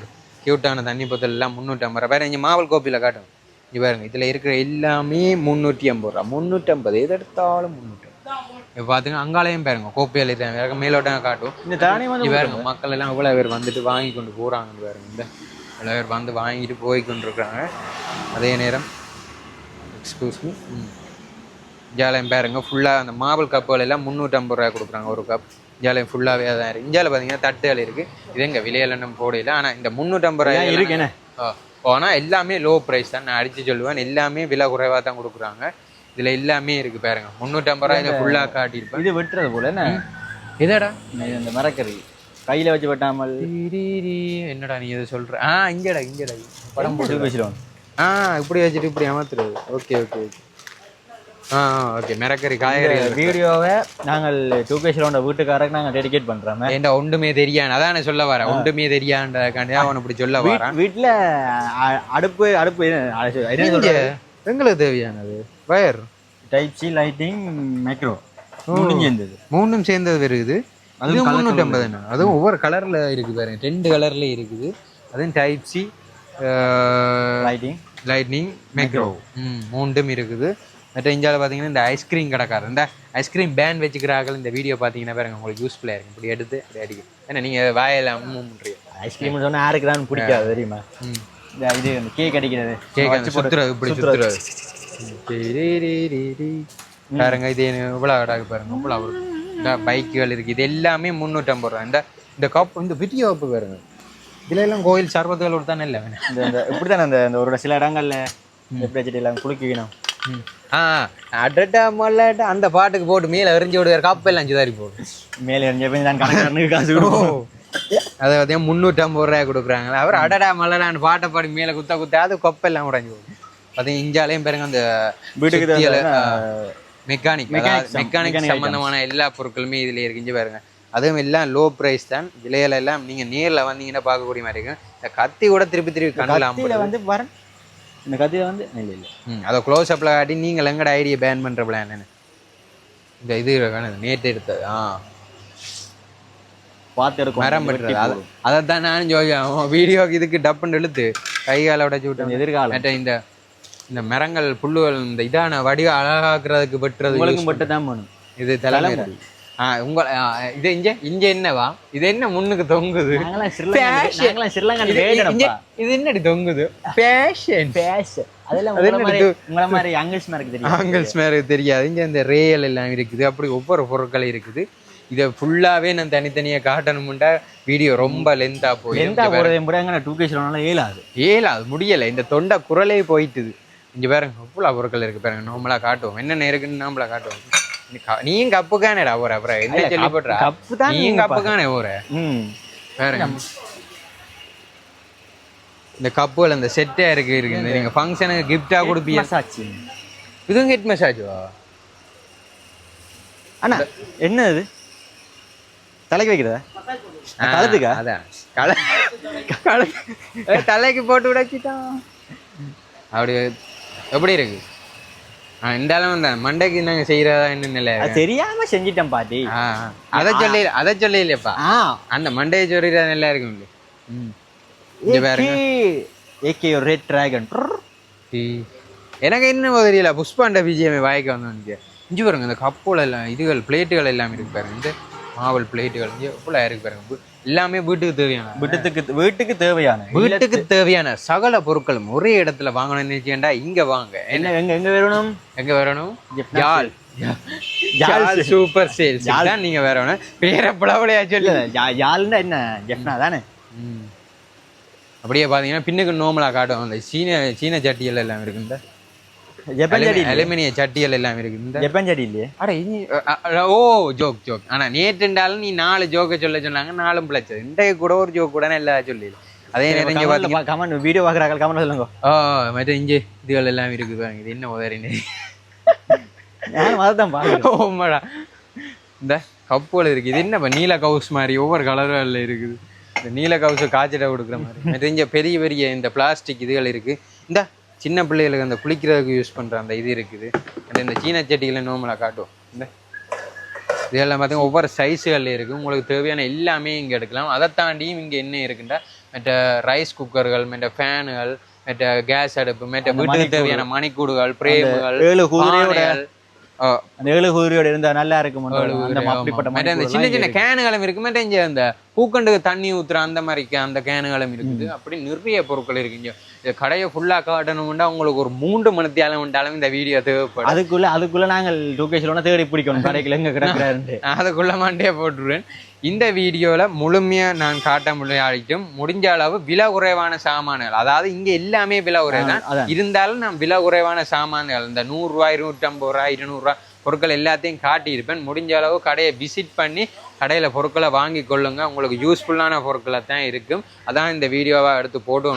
கியூட்டான தண்ணி போத்தல் எல்லாம் முந்நூற்றம்பது ரூபாய். இங்க மாவல் கோப்பில காட்டும். பாருங்க இதுல இருக்கிற எல்லாமே முந்நூற்றி ஐம்பது ரூபா. முந்நூற்றம்பது எது எடுத்தாலும் முந்நூற்றி இப்போ பாத்துங்க அங்காலையும் பாருங்க கோப்பியில் இருக்காங்க மேலோட்டம் காட்டும். இந்த தானே வந்து பாருங்க மக்கள் எல்லாம் எவ்வளோ பேர் வந்துட்டு வாங்கி கொண்டு போறாங்க பாருங்க இந்த எவ்வளோ பேர் வந்து வாங்கிட்டு போய் கொண்டு இருக்காங்க அதே நேரம் எக்ஸ்கூஸ் மீ. ஜாலயம் பாருங்க ஃபுல்லாக அந்த மார்பிள் கப்புகள் எல்லாம் முந்நூற்றம்பது ரூபாய் கொடுக்குறாங்க ஒரு கப் ஜாலயம் ஃபுல்லாகவே தான் இருக்குது இந்தியாவில் பார்த்தீங்கன்னா தட்டுகள் இருக்குது இது எங்க விலையில போடையில ஆனால் இந்த முந்நூற்றம்பது ரூபாய் இருக்கு என்ன? ஆனால் எல்லாமே லோ ப்ரைஸ் தான். நான் அடித்து சொல்லுவேன். எல்லாமே விலை குறைவாக தான் கொடுக்குறாங்க. இதில் எல்லாமே இருக்குது பாருங்க. முந்நூற்றம்பது ரூபாய் இதை ஃபுல்லாக காட்டியிருப்பேன். இது வெட்டுறது போல என்ன? இதடா இந்த- மரக்கறி. கையில வச்சு வெட்டாமல். என்னடா நீ எதை சொல்ற? ஆ இங்கடா இங்கடா. படம் போட்டு பேசிடுவோம் ஆ இப்படி வச்சுட்டு இப்படி அமர்த்துறது ஓகே ஓகே ஓகே. ஓகே மிரக்கறி காய்கறி வீடியோவை நாங்கள் டூகேஷிலோட வீட்டுக்காரருக்கு நாங்கள் டெடிகேட் பண்றோம். ஏண்டா ஒன்றுமே தெரியான் அதான் சொல்ல வரேன். ஒன்றுமே தெரியான்றதுக்காண்டி அவன் இப்படி சொல்ல வரான்? வீட்ல அ- அடுப்பு அடுப்பு அது? எங்களுக்கு தேவையானது? Wire? Type C lighting micro மூணும் சேர்ந்தது. வருது அதுவும் அதுவும் colour முந்நூற்றி ஐம்பது என்ன அதுவும் ஒவ்வொரு கலரில் இருக்குது பாருங்க ரெண்டு கலர்ல இருக்குது. அதுவும் type C lighting lightning micro ம் மூண்டும் இருக்குது. மற்ற இந்தியாவில் பார்த்தீங்கன்னா இந்த ஐஸ்கிரீம் கடைக்காரர் இந்த ஐஸ்கிரீம் பேன் வச்சுக்கிறார்கள். இந்த வீடியோ பார்த்தீங்கன்னா பாருங்க உங்களுக்கு யூஸ்ஃபுல்லாக இருக்கும் இப்படி எடுத்து இப்படி அடிக்கும். ஏன்னா நீங்கள் வாயில மூன்றீங்க. ஐஸ்கிரீம் சொன்னா யாருக்கு தான் பிடிக்காது தெரியுமா? இந்த இது இந்த கேக் அடிக்கிறது. கேக் சுத்துறது இப்படி. சுத்துறது. பாருங்க இது இவ்வளோ அடாக்கு பாருங்க இவ்வளோ இந்த பைக்குகள் இருக்கு. இது எல்லாமே முந்நூற்றம்பது ரூபா இந்த இந்த கப் இந்த வீடியோ கப்பு பாருங்க. இதுல எல்லாம் கோயில் சர்பத்துகள் கொடுத்தானே இல்லை இந்த இப்படித்தானே அந்த ஒரு சில இடங்கள்ல எப்படி எல்லாம் குளிக்கணும் அடட்டா மொல்லட்டா அந்த பாட்டுக்கு போட்டு மேலே எரிஞ்சு விடுவார். கப்பு எல்லாம் சுதாரி போடும் மேலே எறிஞ்ச போய் நான் கணக்காரனுக்கு காசு கொடுப்போம் அதை பார்த்தீங்கன்னா முந்நூற்றம்பது ரூபாய் கொடுக்குறாங்களா. அவர் அடடா மல்லடான்னு பாட்டை பாடி மேலே குத்த குத்த அது கொப்பெல்லாம் உடஞ்சி போடும் பார்த்தீங்கன்னா இஞ்சாலையும் பாருங்க அந்த வீட்டுக்கு மெக்கானிக் மெக்கானிக் சம்- மெக்கானிக் மெக்கானிக் சம்பந்தமான எல்லா பொருட்களுமே இதுல இருக்கு பாருங்க. அதுவும் எல்லாம் லோ பிரைஸ் தான். விலையில எல்லாம் நீங்க நேர்ல வந்தீங்கன்னா பார்க்கக்கூடிய மாதிரி இருக்கும். இந்த கத்தி கூட திருப்பி திருப்பி கண்ணில் வந்து வரேன் இந்த கத்தியில வந்து இல்ல இல்ல ம் அதை க்ளோஸ் அப்ல காட்டி நீங்கள் எங்கட ஐடியா பேன் பண்ற பிளான் இந்த இது இருக்கானது நேற்று எடுத்தது ஆ. பார்த்து மரம் பட்டுறது. அதை அதை தான் நானும் ஜோதியம் வீடியோக்கு இதுக்கு டப்புன்னு இழுத்து கை காலை உடச்சி விட்டேன். எதிர்காலம். இந்த இந்த மரங்கள் புல்லுகள் இந்த இதான வடிவ அழகாக்குறதுக்கு வெட்டுறது உங்களுக்கும் பட்டு தான் போகணும் இது தலைமுறை. தலைமுடி. ஆ உங்க ஆ, இது இங்க இங்க என்னவா? இது என்ன முன்னுக்கு தொங்குது? இது- என்னடி தொங்குது? பேஷன் பேஷ் அதெல்லாம் அது உங்கள என்ன மாதிரி இது? உங்கள மாதிரி அங்கிள்ஸ் மாதிரி தெரியும்? ஆங்கிள்ஸ் மேலே தெரியாது. இங்க இந்த ரேயல் எல்லாம் இருக்குது. அப்படி ஒவ்வொரு பொருட்கள் இருக்குது. இதை ஃபுல்லாவே நான் தனித்தனியா காட்டணும்டா. வீடியோ ரொம்ப லென்த்தா போய் எந்த போறதை கூட டூ கே சொல்லனால ஏலாது ஏல அது முடியல. இந்த தொண்டை குரலே போயிட்டுது. இங்க பாருங்க அவ்வளோ பொருட்கள் இருக்கு பாருங்க. நார்மலா காட்டுவோம். என்னென்ன இருக்குன்னு நாமளா காட்டுவோம். நீயும் கப்புக்கானடா ஒரு அப்புறம் என்ன சொல்லி போட்டுறா கப்பு தான் நீயும் கப்புக்கானே ஒரு ம். பாருங்க இந்த கப்புகள் அந்த செட்டே இருக்கு இருக்குது நீங்க ஃபங்க்ஷனுக்கு கிஃப்டா கொடுப்பீங்க. மசாச்சு இதுவும் ஹெட் மசாஜா அண்ணா என்ன இது? தலைக்கு வைக்கிறதா? கழுத்துக்கா? அதான். கல கல- ஏய், தலைக்கு போட்டு விடச்சிட்டான் அப்படி எப்படி இருக்கு? ஆ இந்த அளவு தான். மண்டைக்கு நாங்க செய்யறதா என்ன தெரியாம செஞ்சிட்டேன் பாட்டி. அதை சொல்லி அதை சொல்லி இல்லையப்பா ஆ. அந்த மண்டையை சொல்லிடுறா நல்லா இருக்கும் ரெட் டிராகன். எனக்கு என்ன தெரியல புஷ்பாண்ட பிஜிஎம் வாய்க்கு வந்தோன்னு இஞ்சி பாருங்க இந்த கப்போல எல்லாம் இதுகள் பிளேட்டுகள் எல்லாம் இருக்கு பாருங்க. இந்த மாவல் பிளேட்டுகள் இருக்கு பாருங்க. எல்லாமே வீட்டுக்கு தேவையான. வீட்டுக்கு வீட்டுக்கு தேவையான. வீட்டுக்கு தேவையான சகல பொருட்களும் ஒரே இடத்துல வாங்கணும்னு நினைச்சேன்டா இங்க வாங்க. என்ன? எங்க எங்க வேணும்? எங்க வரணும் யாழ். சூப்பர் சேல்ஸ் தான் நீங்க வரணும் பேர பளவளையா சொல்லி. யாழ்னா என்ன? ஜெஃப்னா தானே. அப்படியே பாத்தீங்கன்னா பின்னுக்கு நோமலா காட்டும். அந்த சீன சீன சட்டிகள் எல்லாம் இருக்கு இந்த ஜப்பான் சடி இல்லையே? அலுமினிய சட்டிகள் எல்லாம் இருக்கு. இந்த ஜப்பான் சடி இல்லையே? அட இனி ஓ ஜோக் ஜோக் ஆனா நேற்றுண்டாலும் நீ நாலு ஜோக்க சொல்ல சொன்னாங்க நாலும் பிழைச்சது. இன்றைய கூட ஒரு ஜோக் கூட எல்லா சொல்லி அதே நேரம் இங்க கமெண்ட் வீடியோ பாக்குறாங்க கமெண்ட் சொல்லுங்க. ஓ மற்ற இங்கே இதுகள் எல்லாம் இருக்கு பாருங்க. இது என்ன உதறினே நானும் அதான் பாக்குறேன். ஓமாடா இந்த கப்புகள் இருக்கு. இது என்ன நீல கவுஸ் மாதிரி ஒவ்வொரு கலர்ல இருக்குது. இந்த நீல கவுஸ் காய்ச்சிட கொடுக்குற மாதிரி. இங்க பெரிய பெரிய இந்த பிளாஸ்டிக் இதுகள் இருக்கு. இந்த சின்ன பிள்ளைகளுக்கு அந்த குளிக்கிறதுக்கு யூஸ் பண்ற அந்த இது இருக்குது. அந்த இந்த சீன சட்டிகளை நோமலா காட்டும் இந்த இதெல்லாம் பார்த்தீங்கன்னா ஒவ்வொரு சைஸுகள்ல இருக்கு. உங்களுக்கு தேவையான எல்லாமே இங்க எடுக்கலாம். அதை தாண்டியும் இங்க என்ன இருக்குண்டா? மற்ற ரைஸ் குக்கர்கள் மற்ற ஃபேனுகள் மற்ற கேஸ் அடுப்பு மற்ற வீட்டுக்கு தேவையான மணிக்கூடுகள் பிரேமுகள் ஏழு அந்த ஏழு குதிரையோட இருந்தா நல்லா இருக்கும் அப்படிப்பட்ட. மற்ற அந்த சின்ன சின்ன கேனுகளும் இருக்கு. மற்ற இங்க அந்த பூக்கண்டுக்கு தண்ணி ஊத்துற அந்த மாதிரி அந்த கேனுகளும் இருக்குது. அப்படி நிறைய பொருட்கள் இருக்கு இங்க இந்த கடையை ஃபுல்லா காட்டணும்னா உங்களுக்கு ஒரு மூன்று மணித்தியாலம் உண்டாலும் இந்த வீடியோ தேவைப்படும். அதுக்குள்ள அதுக்குள்ள நாங்கள் டூகேஷ் தேடி பிடிக்கணும். கடைக்குள்ள எங்க கிடக்குறாரு அதுக்குள்ள மாண்டே போட்டுருவேன். இந்த வீடியோல முழுமையா நான் காட்ட முடியாட்டும் முடிஞ்ச அளவு விலை குறைவான சாமான்கள். அதாவது இங்க எல்லாமே விலை குறைவு தான். இருந்தாலும் நான் விலை குறைவான சாமான்கள் இந்த நூறுரூவா இருநூற்றம்பது ரூபா இருநூறுவா பொருட்கள் எல்லாத்தையும் காட்டியிருப்பேன். முடிஞ்ச அளவு கடையை விசிட் பண்ணி கடையில் பொருட்களை வாங்கி கொள்ளுங்கள் உங்களுக்கு யூஸ்ஃபுல்லான பொருட்களை தான் இருக்கும். அதான் இந்த வீடியோவாக எடுத்து போட்டு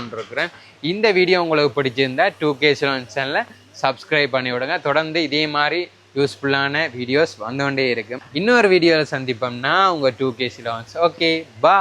இந்த வீடியோ உங்களுக்கு பிடிச்சிருந்தா டூ கே சேனலை சப்ஸ்கிரைப் பண்ணி விடுங்க. தொடர்ந்து இதே மாதிரி யூஸ்ஃபுல்லான வீடியோஸ் வந்து கொண்டே இருக்கும். இன்னொரு வீடியோவில் சந்திப்போம்னா உங்கள் டூ கே சிலோன்ஸ் ஓகே பா